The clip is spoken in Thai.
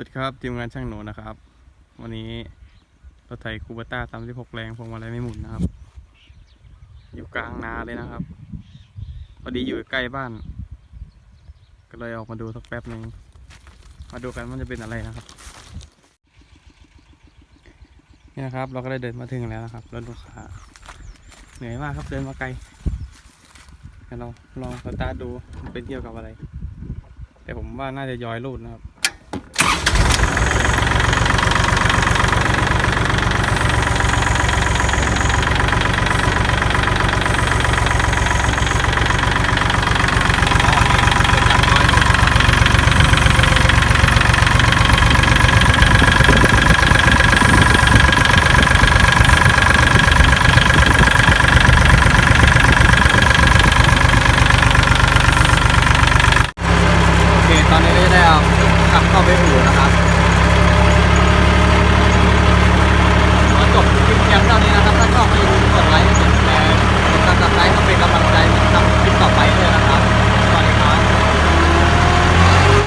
วัสดีครับทีมงานช่างหนูนะครับ วันนี้รถไถคูเบต้า36แรงพวงมาลัยไม่หมุนนะครับ อยู่กลางนาเลยนะครับพอดีอยู่ใกล้บ้าน ก็เลยออกมาดูสักแป๊บหนึ่งมาดูกันว่าจะเป็นอะไรนะครับ นี่นะครับ เราก็ได้เดินมาถึงแล้วนะครับรถลูกค้าเหนื่อยมากครับเดินมาไกลเดี๋ยวเราลองสตาร์ทดูเป็นเกี่ยวกับอะไร แต่ผมว่าน่าจะย้อยรูดนะครับ ได้เอากลับเข้าไปอู่นะครับ